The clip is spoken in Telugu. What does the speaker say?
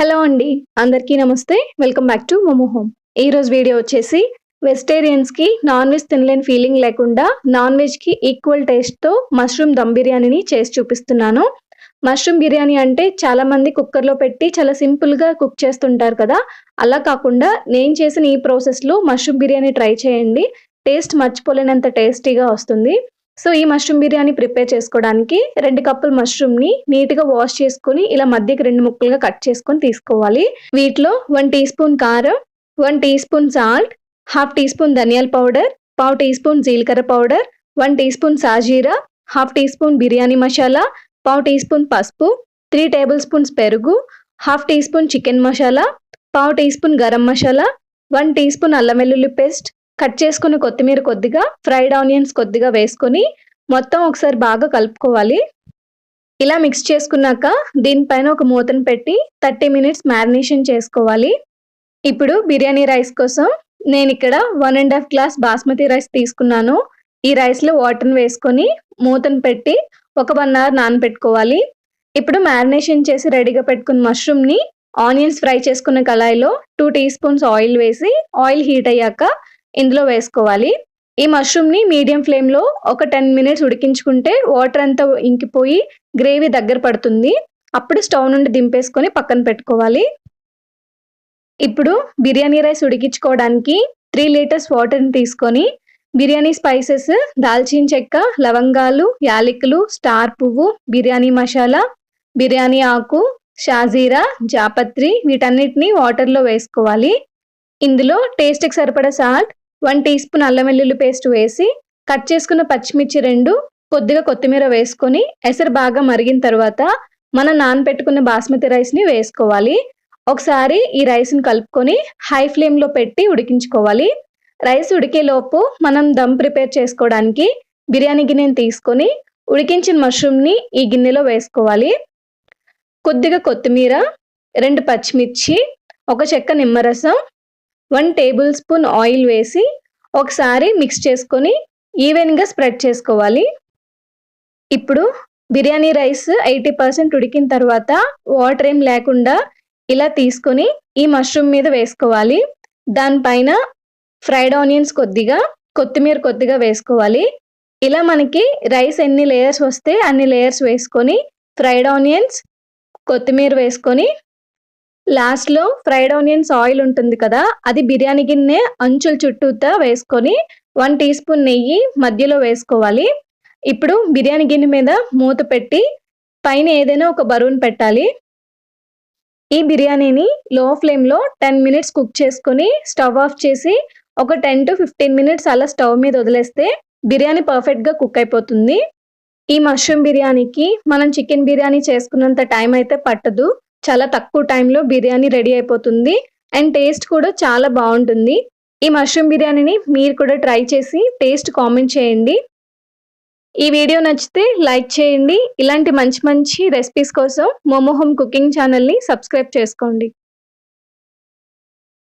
హలో అండి. అందరికీ నమస్తే. Welcome back to Momo home. ఈ రోజు వీడియో వచ్చేసి వెజిటేరియన్స్కి నాన్ వెజ్ తినలేని ఫీలింగ్ లేకుండా నాన్ వెజ్కి ఈక్వల్ టేస్ట్తో మష్రూమ్ దమ్ బిర్యానీని చేసి చూపిస్తున్నాను. మష్రూమ్ బిర్యానీ అంటే చాలామంది కుక్కర్లో పెట్టి చాలా సింపుల్గా కుక్ చేస్తుంటారు కదా. అలా కాకుండా నేను చేసిన ఈ ప్రాసెస్లో మష్రూమ్ బిర్యానీ ట్రై చేయండి. టేస్ట్ మర్చిపోలేనంత టేస్టీగా వస్తుంది. సో ఈ మష్రూమ్ బిర్యానీ ప్రిపేర్ చేసుకోవడానికి రెండు కప్పుల మష్రూమ్ని నీట్గా వాష్ చేసుకుని ఇలా మధ్యకి రెండు ముక్కలుగా కట్ చేసుకొని తీసుకోవాలి. వీటిలో వన్ టీ స్పూన్ కారం one teaspoon salt half teaspoon ధనియాల పౌడర్ పావు టీ స్పూన్ జీలకర్ర పౌడర్ వన్ టీ స్పూన్ సాజీరా half teaspoon biryani masala పావు టీ స్పూన్ పసుపు త్రీ టేబుల్ స్పూన్స్ పెరుగు half teaspoon chicken masala పావు teaspoon garam masala one teaspoon అల్లం వెల్లుల్లి పేస్ట్ కట్ చేసుకున్న కొత్తిమీర కొద్దిగా ఫ్రైడ్ ఆనియన్స్ కొద్దిగా వేసుకొని మొత్తం ఒకసారి బాగా కలుపుకోవాలి. ఇలా మిక్స్ చేసుకున్నాక దీనిపైన ఒక మూతను పెట్టి థర్టీ మినిట్స్ మ్యారినేషన్ చేసుకోవాలి. ఇప్పుడు బిర్యానీ రైస్ కోసం నేను ఇక్కడ one and half glass basmati rice తీసుకున్నాను. ఈ రైస్లో వాటర్ని వేసుకొని మూతను పెట్టి ఒక వన్ అవర్ నానబెట్టుకోవాలి. ఇప్పుడు మ్యారినేషన్ చేసి రెడీగా పెట్టుకున్న మష్రూమ్ని ఆనియన్స్ ఫ్రై చేసుకున్న కళాయిలో టూ టీ స్పూన్స్ ఆయిల్ వేసి ఆయిల్ హీట్ అయ్యాక ఇందులో వేసుకోవాలి. ఈ మష్రూమ్ని మీడియం ఫ్లేమ్లో ఒక టెన్ మినిట్స్ ఉడికించుకుంటే వాటర్ అంతా ఇంకిపోయి గ్రేవీ దగ్గర పడుతుంది. అప్పుడు స్టవ్ నుండి దింపేసుకొని పక్కన పెట్టుకోవాలి. ఇప్పుడు బిర్యానీ రైస్ ఉడికించుకోవడానికి త్రీ లీటర్స్ వాటర్ని తీసుకొని బిర్యానీ స్పైసెస్ దాల్చిన చెక్క లవంగాలు యాలకులు స్టార్ పువ్వు బిర్యానీ మసాలా బిర్యానీ ఆకు షాజీరా జాపత్రి వీటన్నిటిని వాటర్లో వేసుకోవాలి. ఇందులో టేస్ట్కి సరిపడా సాల్ట్ వన్ టీ స్పూన్ అల్లం వెల్లుల్లి పేస్ట్ వేసి కట్ చేసుకున్న పచ్చిమిర్చి రెండు కొద్దిగా కొత్తిమీర వేసుకొని ఎసరు బాగా మరిగిన తర్వాత మనం నానపెట్టుకున్న బాస్మతి రైస్ని వేసుకోవాలి. ఒకసారి ఈ రైస్ని కలుపుకొని హై ఫ్లేమ్లో పెట్టి ఉడికించుకోవాలి. రైస్ ఉడికేలోపు మనం దమ్ ప్రిపేర్ చేసుకోవడానికి బిర్యానీ గిన్నెని తీసుకొని ఉడికించిన మష్రూమ్ని ఈ గిన్నెలో వేసుకోవాలి. కొద్దిగా కొత్తిమీర రెండు పచ్చిమిర్చి ఒక చెక్క నిమ్మరసం వన్ టేబుల్ స్పూన్ ఆయిల్ వేసి ఒకసారి మిక్స్ చేసుకొని ఈవెన్గా స్ప్రెడ్ చేసుకోవాలి. ఇప్పుడు బిర్యానీ రైస్ ఎయిటీ పర్సెంట్ ఉడికిన తర్వాత వాటర్ ఏం లేకుండా ఇలా తీసుకొని ఈ మష్రూమ్ మీద వేసుకోవాలి. దానిపైన ఫ్రైడ్ ఆనియన్స్ కొద్దిగా కొత్తిమీర కొద్దిగా వేసుకోవాలి. ఇలా మనకి రైస్ ఎన్ని లేయర్స్ వస్తే అన్ని లేయర్స్ వేసుకొని ఫ్రైడ్ ఆనియన్స్ కొత్తిమీర వేసుకొని లాస్ట్లో ఫ్రైడ్ ఆనియన్స్ ఆయిల్ ఉంటుంది కదా అది బిర్యానీ గిన్నె అంచుల చుట్టూతా వేసుకొని వన్ టీ స్పూన్ నెయ్యి మధ్యలో వేసుకోవాలి. ఇప్పుడు బిర్యానీ గిన్నె మీద మూత పెట్టి పైన ఏదైనా ఒక బరువును పెట్టాలి. ఈ బిర్యానీని లో ఫ్లేమ్లో టెన్ మినిట్స్ కుక్ చేసుకొని స్టవ్ ఆఫ్ చేసి ఒక టెన్ టు ఫిఫ్టీన్ మినిట్స్ అలా స్టవ్ మీద వదిలేస్తే బిర్యానీ పర్ఫెక్ట్గా కుక్ అయిపోతుంది. ఈ మష్రూమ్ బిర్యానీకి మనం చికెన్ బిర్యానీ చేసుకున్నంత టైం అయితే పట్టదు. చాలా తక్కువ టైంలో బిర్యానీ రెడీ అయిపోతుంది. అండ్ టేస్ట్ కూడా చాలా బాగుంటుంది. ఈ మష్రూమ్ బిర్యానీని మీరు కూడా ట్రై చేసి టేస్ట్ కామెంట్ చేయండి. ఈ వీడియో నచ్చితే లైక్ చేయండి. ఇలాంటి మంచి మంచి రెసిపీస్ కోసం మోమోహోమ్ కుకింగ్ ఛానల్ని సబ్స్క్రైబ్ చేసుకోండి.